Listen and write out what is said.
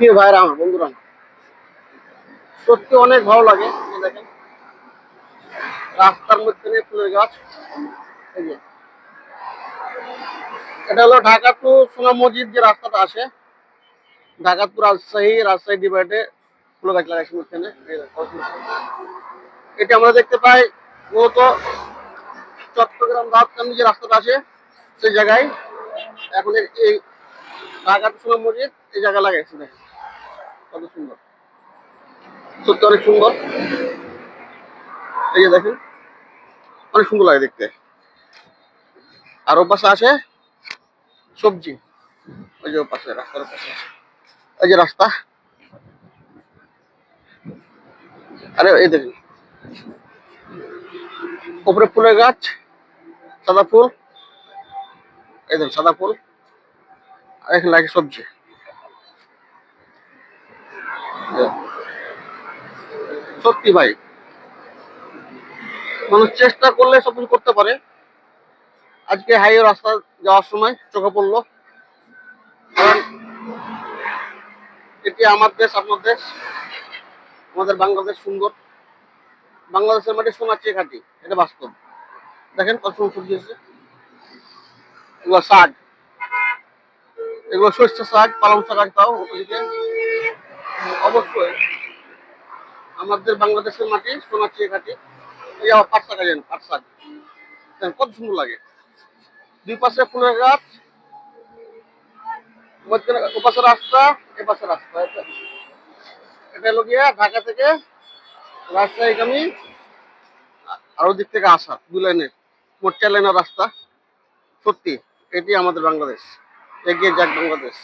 প্রিয় ভাইরা আমার, বন্ধুরা সত্যি অনেক ভালো লাগে দেখেন। রাস্তার মধ্যে ফুলের গাছ। এটা হলো ঢাকা টু সোনা মসজিদ যে রাস্তাটা আসে। ঢাকা টু রাজশাহী রাজশাহী ডিভাইডে ফুলের গাছ লাগাইছে মধ্যখানে। এটা আমরা দেখতে পাই মূলত চট্টগ্রাম রাজধানী যে রাস্তাটা আছে সেই জায়গায়। এখন এই- ঢাকা টু সোনা মসজিদ এই জায়গায় লাগাইছে, দেখেন। কত সুন্দর? সত্যি অনেক সুন্দর। এই যে দেখেন, অনেক সুন্দর লাগে দেখতে। আর ও পাশে আছে সবজি। ওই যে ও পাশে, রাস্তার পাশে। এই যে রাস্তা। আরে, এই দেখুন। উপরে ফুলের গাছ, সাদা ফুল। এই দেখুন, সাদা ফুল। আর এখানে লাগে সবজি। সত্যি ভাই। মানুষ চেষ্টা করলে সব কিছু করতে পারে। আজকে হাইওয়ে রাস্তা যাওয়ার সময় চোখে পড়ল। কারণ এটি আমার দেশ, আপনার দেশ। আমাদের বাংলাদেশ সুন্দর। বাংলাদেশের মাটি সোনার চেয়ে খাটি, এটা বাস্তব। দেখেন কত সুন্দর সবজি আছে। এগুলো শাক। এগুলো শস্য শাক, পালং শাক তাও ওদিকে। অবশ্যই আমাদের বাংলাদেশের মাটি সোনার চেয়ে খাটি এই পাট শাক আছেন পাট শাক। কত সুন্দর লাগে। দুই পাশে ফুলের গাছ ওপাশে রাস্তা এ পাশে রাস্তা। এটা হলো গিয়া ঢাকা থেকে রাজশাহীগামী আর ওদিক থেকে আসা দু লাইনের মোট চার লাইনের রাস্তা। সত্যি, এটি আমাদের বাংলাদেশ। এগিয়ে যাক বাংলাদেশ।